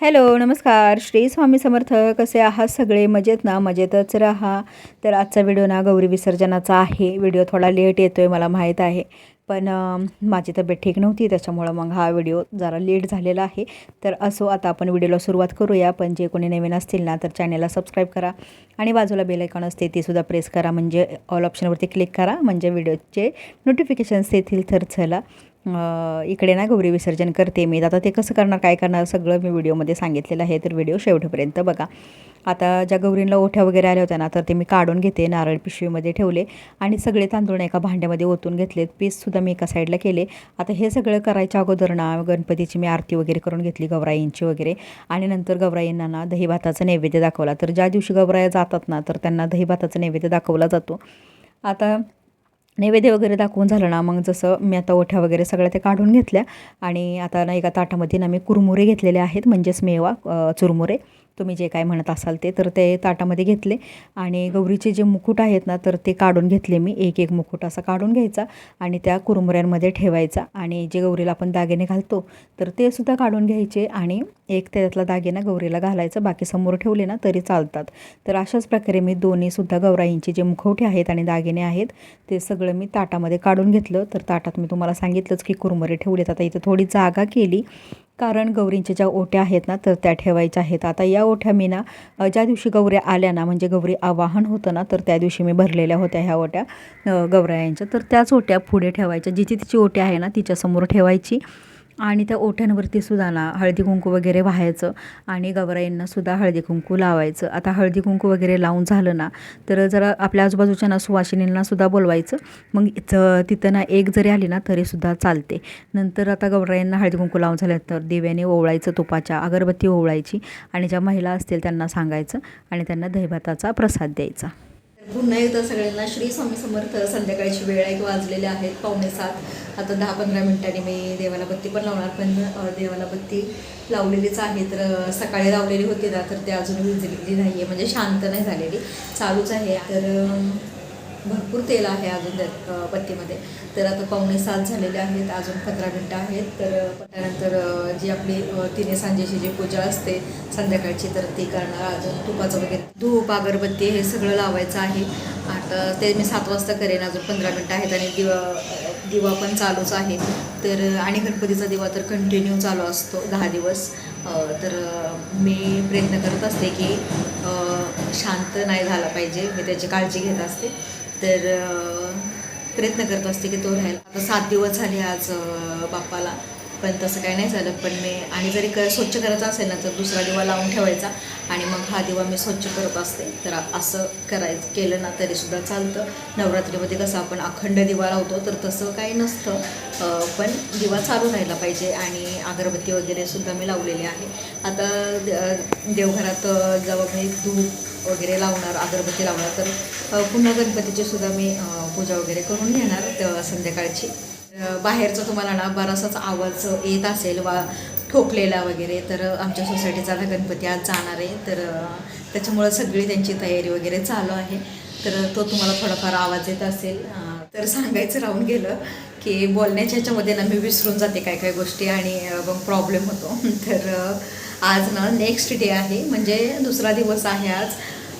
Hello नमस्कार. श्री स्वामी समर्थ कसे आहात सगळे? मजेत ना? मजेतच राहा. तर आजचा व्हिडिओ ना गौरी विसर्जनाचा आहे. व्हिडिओ थोडा लेट येतो आहे मला माहीत आहे. पण माझी तब्येत ठीक नव्हती त्याच्यामुळं मग हा व्हिडिओ जरा लेट झालेला आहे. तर असो आता आपण व्हिडिओला सुरुवात करूया. पण जे कोणी नवीन असतील ना तर चॅनलला सबस्क्राईब करा. आणि बाजूला बेल आयकॉन असते ते सुद्धा प्रेस करा. म्हणजे ऑल ऑप्शनवरती क्लिक करा. म्हणजे व्हिडिओचे नोटिफिकेशन्स येतील तर चला. इकडे ना गौरी विसर्जन करते मी. आता ते कसं करणार काय करणार सगळं मी व्हिडिओमध्ये सांगितलेलं आहे. तर व्हिडिओ शेवटपर्यंत बघा. आता ज्या गौरींना ओठ्या वगैरे आल्या होत्या ना तर ते मी काढून घेते नारळ पिशवीमध्ये ठेवले आणि सगळे तांदूळ एका भांड्यामध्ये ओतून घेतलेत. पीससुद्धा मी एका साईडला केले. आता हे सगळं करायच्या अगोदर ना गणपतीची मी आरती वगैरे करून घेतली गौराईंची वगैरे. आणि नंतर गौराईंना ना दही नैवेद्य दाखवला. तर ज्या दिवशी गौराया जातात ना तर त्यांना दहीभाताचा नैवेद्य दाखवला जातो. आता नैवेद्य वगैरे दाखवून झालं ना मग जसं मी आता ओठ्या वगैरे सगळ्या ते काढून घेतल्या आणि आता ना एका ताटामध्ये ना मी कुरमुरे घेतलेले आहेत म्हणजेच मेवा चुरमुरे. तुम्ही जे काय म्हणत असाल ते तर ते ताटामध्ये घेतले. आणि गौरीचे जे मुकुट आहेत ना तर ते काढून घेतले मी. एक एक मुकुट असा काढून घ्यायचा आणि त्या कुरमुऱ्यांमध्ये ठेवायचा. आणि जे गौरीला आपण दागिने घालतो तर ते सुद्धा काढून घ्यायचे आणि एक त्याच्यातला दागिना गौरीला घालायचं. बाकी समोर ठेवले ना तरी चालतात. तर अशाच प्रकारे मी दोन्हीसुद्धा गौराईंचे जे मुखवटे आहेत आणि दागिने आहेत ते सगळं मी ताटामध्ये काढून घेतलं. तर ताटात मी तुम्हाला सांगितलंच की कुरमुरे ठेवलेत. आता इथं थोडी जागा केली. कारण गौरींच्या ज्या ओट्या आहेत ना तर त्या ठेवायच्या आहेत. आता या ओठ्या मी ना ज्या दिवशी गौऱ्या आल्या ना म्हणजे गौरी आवाहन होतं ना तर त्या दिवशी मी भरलेल्या होत्या ह्या ओट्या गौऱ्या यांच्या. तर त्याच ओट्या पुढे ठेवायच्या. जिथे तिची ओट्या आहे ना तिच्यासमोर ठेवायची. आणि त्या ओठ्यांवरती सुद्धा ना हळदी कुंकू वगैरे व्हायचं आणि गौराईंना सुद्धा हळदी कुंकू लावायचं. आता हळदी कुंकू वगैरे लावून झालं ना तर जरा आपल्या आजूबाजूच्या ना सुवासिनींना सुद्धा बोलवायचं. मग तिथं ना एक जरी आली ना तरीसुद्धा चालते. नंतर आता गौराईंना हळदी कुंकू लावून झाल्यानंतर दिव्याने ओवळायचं तुपाच्या अगरबत्ती ओवळायची आणि ज्या महिला असतील त्यांना सांगायचं आणि त्यांना दहीभाताचा प्रसाद द्यायचा. पुन्हा एकदा सगळ्यांना श्री स्वामी समर्थ संध्याकाळची वेळ एक वाजलेले आहेत पावणे सात. आता दहा पंधरा मिनिटांनी मी देवाला बत्ती पण लावणार पण देवाला बत्ती लावलेलीच आहे. तर सकाळी लावलेली होती ना तर ते अजून विजलेली नाही आहे म्हणजे शांत नाही झालेली. चालूच आहे. तर भरपूर तेल आहे अजून त्यात पत्तीमध्ये. तर आता पावणे सात झालेले आहेत अजून पंधरा मिनटं आहेत. तर त्यानंतर जी आपली तिने सांजेची जी पूजा असते संध्याकाळची तर ती करणार. अजून तुपाचं वगैरे धूप अगरबत्ती हे सगळं लावायचं आहे. आता ते मी सात वाजता करेन अजून पंधरा मिनटं आहेत आणि दिवा दिवा पण चालूच आहे. तर आणि गणपतीचा दिवा तर कंटिन्यू चालू असतो दहा दिवस. तर मी प्रयत्न करत असते की शांत नाही झाला पाहिजे मी त्याची काळजी घेत असते. तर प्रयत्न करत असते की तो राहील आता सात दिवस झाले आज बाप्पाला. पण तसं काही नाही झालं. पण मी आणि जरी क स्वच्छ करायचं असेल ना तर दुसरा दिवा लावून ठेवायचा. आणि मग हा दिवा मी स्वच्छ करत असते. तर असं करायचं केलं ना तरीसुद्धा चालतं. नवरात्रीमध्ये कसं आपण अखंड दिवा लावतो तर तसं काही नसतं. पण दिवा चालू राहिला पाहिजे. आणि अगरबत्ती वगैरे सुद्धा मी लावलेली आहे. आता देवघरात अ, जेव्हा मी धूप वगैरे लावणार अगरबत्ती लावणार तर पुन्हा गणपतीची सुद्धा मी पूजा वगैरे करून घेणार संध्याकाळची. बाहेरचा तुम्हाला ना बराचसाच आवाज येत असेल वा ठोकलेला वगैरे तर आमच्या सोसायटीचा आता गणपती आज जाणार आहे. तर त्याच्यामुळं सगळी त्यांची तयारी वगैरे चालू आहे. तर तो तुम्हाला थोडाफार आवाज येत असेल. तर सांगायचं राहून गेलं की बोलण्याच्या ह्याच्यामध्ये ना मी विसरून जाते काय काय गोष्टी आणि मग प्रॉब्लेम होतो. तर आज ना नेक्स्ट डे आहे. म्हणजे दुसरा दिवस आहे आज.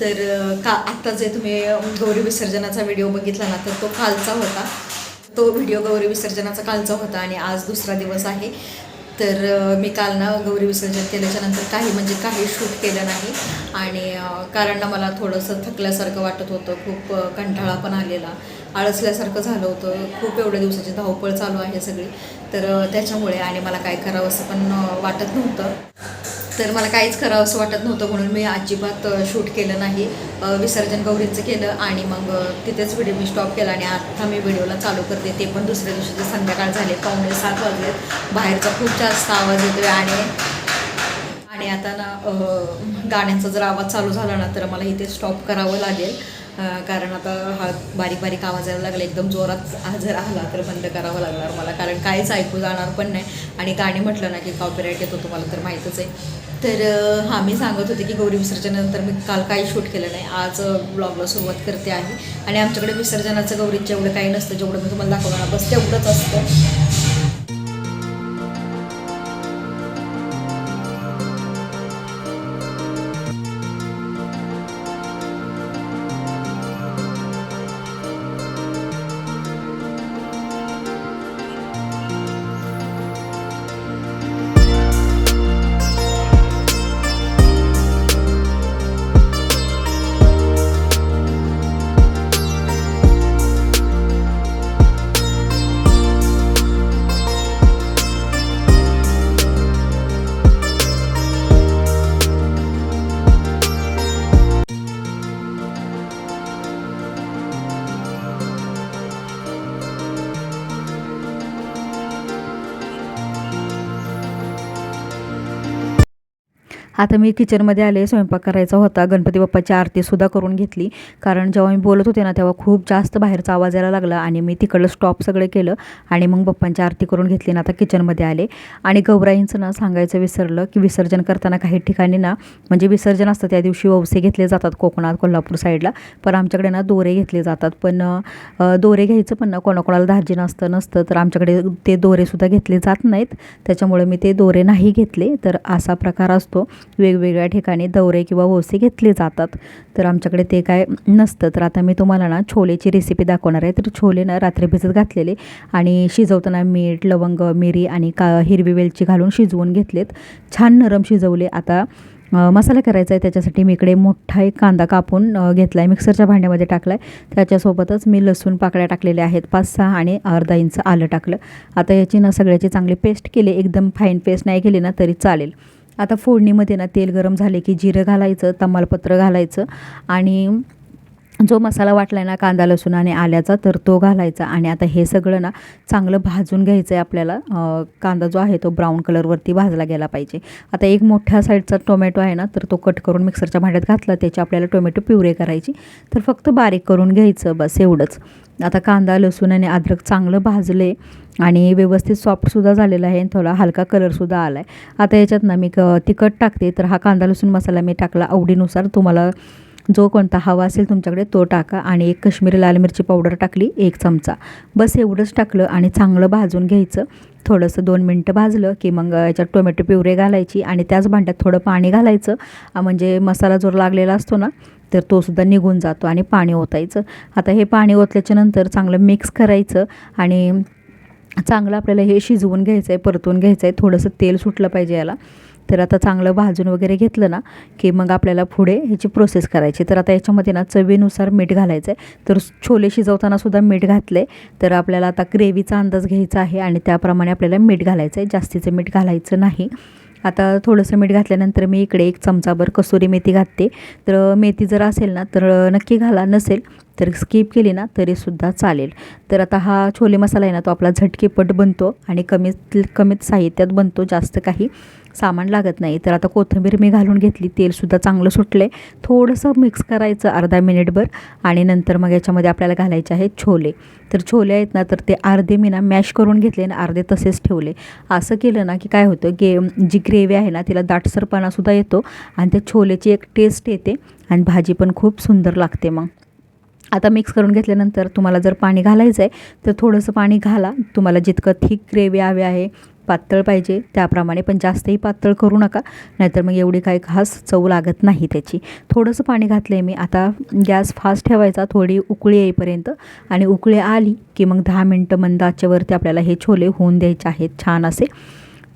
तर का आत्ता जे तुम्ही गौरी विसर्जनाचा व्हिडिओ बघितला ना तर तो कालचा होता. तो व्हिडिओ गौरी विसर्जनाचा कालचा होता आणि आज दुसरा दिवस आहे. तर मी काल ना गौरी विसर्जन केल्याच्यानंतर काही म्हणजे काही शूट केलं नाही. आणि कारण ना मला थोडंसं थकल्यासारखं वाटत होतं. खूप कंटाळा पण आलेला. आळसल्यासारखं झालं होतं. खूप एवढ्या दिवसाची धावपळ चालू आहे सगळी. तर त्याच्यामुळे आणि मला काय करावं असं पण वाटत नव्हतं. तर मला काहीच खरं असं वाटत नव्हतं म्हणून मी अजिबात शूट केलं नाही. विसर्जन गौरीचं केलं आणि मग तिथेच व्हिडिओ मी स्टॉप केला आणि आता मी व्हिडिओला चालू करते. ते पण दुसऱ्या दिवशीचे संध्याकाळ झाले. पावणे सात वाजले बाहेरचा खूप जास्त आवाज येतोय आणि आणि आता ना गाण्यांचा जर आवाज चालू झाला ना तर मला इथे स्टॉप करावं लागेल. कारण आता हा बारीक बारीक आवाज यायला लागला एकदम जोरात हजर जर आला तर बंद करावं लागणार मला. कारण काहीच ऐकू जाणार पण नाही. आणि गाणी म्हटलं ना की कॉपीराईट येतो तुम्हाला तर माहीतच आहे. तर हां मी सांगत होते की गौरी विसर्जनानंतर मी काल काही शूट केलं नाही. आज ब्लॉगला सुरुवात करते आहे. आणि आमच्याकडे विसर्जनाचं गौरीचं एवढं काही नसतं. जेवढं मी तुम्हाला दाखवणार बस तेवढंच असतं. आता मी किचनमध्ये आले स्वयंपाक करायचा होता. गणपती बाप्पाची आरतीसुद्धा करून घेतली. कारण जेव्हा मी बोलत होते ना तेव्हा खूप जास्त बाहेरचा आवाज यायला लागला आणि मी तिकडलं स्टॉप सगळं केलं आणि मग बाप्पांची आरती करून घेतली ना आता किचनमध्ये आले. आणि गौराईंचं ना सांगायचं विसरलं की विसर्जन करताना काही ठिकाणी ना म्हणजे विसर्जन असतं त्या दिवशी ववसे घेतले जातात कोकणात कोल्हापूर साईडला. पण आमच्याकडे ना दोरे घेतले जातात. पण दोरे घ्यायचं पण ना कोणाकोणाला धार्जिन नसतं नसतं तर आमच्याकडे ते दोरेसुद्धा घेतले जात नाहीत. त्याच्यामुळे मी ते दोरे नाही घेतले. तर असा प्रकार असतो. वेगवेगळ्या ठिकाणी दौरे किंवा ओसे घेतले जातात. तर आमच्याकडे ते काय नसतं. तर आता मी तुम्हाला ना छोलेची रेसिपी दाखवणार आहे. तर छोले ना रात्री भिजत घातलेले आणि शिजवताना मीठ लवंग मिरी आणि का हिरवी वेलची घालून शिजवून घेतलेत. छान नरम शिजवले. आता मसाला करायचा आहे. त्याच्यासाठी मी इकडे मोठा एक कांदा कापून घेतला आहे मिक्सरच्या भांड्यामध्ये टाकला आहे त्याच्यासोबतच मी लसूण पाकळ्या टाकलेल्या आहेत. पाच सहा आणि अर्धा इंच आलं टाकलं. आता याची ना सगळ्याची चांगली पेस्ट केली. एकदम फाईन पेस्ट नाही केली ना तरी चालेल. आता फोडणीमध्ये ना तेल गरम झाले की जिरं घालायचं तमालपत्र घालायचं आणि जो मसाला वाटला आहे ना कांदा लसूण आणि आल्याचा तर तो घालायचा. आणि आता हे सगळं ना चांगलं भाजून घ्यायचं आहे आपल्याला कांदा जो आहे तो ब्राऊन कलरवरती भाजला गेला पाहिजे. आता एक मोठ्या साईडचा टोमॅटो आहे ना तर तो कट करून मिक्सरच्या भांड्यात घातला. त्याची आपल्याला टोमॅटो प्युरे करायची. तर फक्त बारीक करून घ्यायचं बस एवढंच. आता कांदा लसूण आणि अद्रक चांगलं भाजले आणि व्यवस्थित सॉफ्टसुद्धा झालेला आहे. आणि थोडा हलका कलरसुद्धा आला आहे आता याच्यात ना मी क तिखट टाकते. तर हा कांदा लसूण मसाला मी टाकला आवडीनुसार. तुम्हाला जो कोणता हवा असेल तुमच्याकडे तो टाका. आणि एक कश्मीरी लाल मिरची पावडर टाकली एक चमचा. बस एवढंच टाकलं आणि चांगलं भाजून घ्यायचं. थोडंसं दोन मिनटं भाजलं की मग याच्यात टोमॅटो प्युरे घालायची आणि त्याच भांड्यात थोडं पाणी घालायचं. म्हणजे मसाला जो लागलेला असतो ना तर तो सुद्धा निघून जातो आणि पाणी ओतायचं. आता हे पाणी ओतल्याच्यानंतर चांगलं मिक्स करायचं आणि चांगलं आपल्याला हे शिजवून घ्यायचं आहे परतून घ्यायचं आहे थोडंसं तेल सुटलं पाहिजे याला. तर आता चांगलं भाजून वगैरे घेतलं ना की मग आपल्याला पुढे ह्याची प्रोसेस करायची. तर आता याच्यामध्ये ना चवीनुसार मीठ घालायचं आहे तर छोले शिजवताना सुद्धा मीठ घातलं आहे तर आपल्याला आता ग्रेव्हीचा अंदाज घ्यायचा आहे आणि त्याप्रमाणे आपल्याला मीठ घालायचं आहे जास्तीचं मीठ घालायचं नाही. आता थोडंसं मीठ घातल्यानंतर मी इकडे एक चमचाभर कसुरी मेथी घातते तर मेथी जर असेल ना तर नक्की घाला. नसेल तर स्किप केली ना तरीसुद्धा चालेल. तर आता हा छोले मसाला आहे ना तो आपला झटकेपट बनतो आणि कमीत कमीत साहित्यात बनतो जास्त काही सामान लागत नाही. तर आता कोथिंबीर मी घालून घेतली तेलसुद्धा चांगलं सुटलं आहे थोडंसं मिक्स करायचं अर्धा मिनिटभर आणि नंतर मग याच्यामध्ये आपल्याला घालायचे आहेत छोले. तर छोले आहेत ना तर ते अर्धे मी ना मॅश करून घेतले आणि अर्धे तसेच ठेवले. असं केलं ना की काय होतं गे जी ग्रेव्ही आहे ना तिला दाटसरपणासुद्धा येतो आणि त्या छोलेची एक टेस्ट येते आणि भाजी पण खूप सुंदर लागते मग. आता मिक्स करून घेतल्यानंतर तुम्हाला जर पाणी घालायचं आहे तर थोडंसं पाणी घाला. तुम्हाला जितकं थिक ग्रेव्ही हवी आहे पातळ पाहिजे त्याप्रमाणे पण जास्तही पातळ करू नका. नाहीतर मग एवढी काही खास चव लागत नाही त्याची. थोडंसं पाणी घातलं आहे मी. आता गॅस फास्ट ठेवायचा थोडी उकळी येईपर्यंत. आणि उकळी आली की मग दहा मिनटं मंद आपल्याला हे छोले होऊन द्यायचे आहेत छान असे.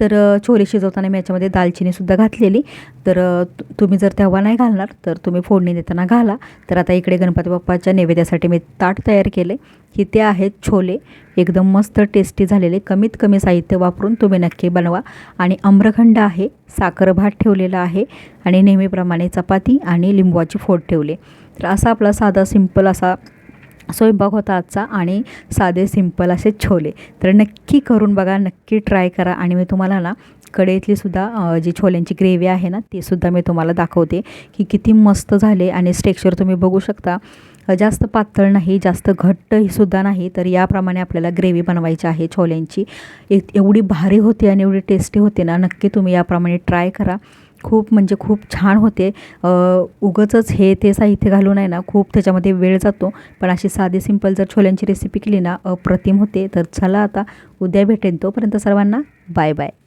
तर छोले शिजवताना मी याच्यामध्ये दालचिनीसुद्धा घातलेली. तर तु- तुम्ही जर तेव्हा नाही घालणार तर तुम्ही फोडणी देताना घाला. तर आता इकडे गणपती बाप्पाच्या नैवेद्यासाठी मी ताट तयार केले. की ते आहेत छोले. एकदम मस्त टेस्टी झालेले. कमीत कमी साहित्य वापरून तुम्ही नक्की बनवा. आणि आम्रखंड आहे. साखर भात ठेवलेला आहे. आणि नेहमीप्रमाणे चपाती आणि लिंबवाची फोड ठेवले. तर असा आपला साधा सिंपल असा स्वयंपाक होता आजचा आणि साधे सिंपल असे छोले. तर नक्की करून बघा नक्की ट्राय करा आणि मी तुम्हाला ना कढईतली सुद्धा जी छोल्यांची ग्रेव्ही आहे ना ती सुद्धा मी तुम्हाला दाखवते की किती मस्त झाले आणि स्टेक्चर तुम्ही बघू शकता. जास्त पातळ नाही जास्त घट्टही सुद्धा नाही तर याप्रमाणे आपल्याला ग्रेव्ही बनवायची आहे छोल्यांची. एक एवढी भारी होते आणि एवढी टेस्टी होते ना नक्की तुम्ही याप्रमाणे ट्राय करा. खूप म्हणजे खूप छान होते. अ, उगाचच हे ते साहित्य घालून आहे ना खूप त्याच्यामध्ये वेळ जातो. पण अशी साधी सिंपल जर छोल्यांची रेसिपी केली ना अप्रतिम होते. तर चला आता उद्या भेटेन तोपर्यंत सर्वांना बाय बाय.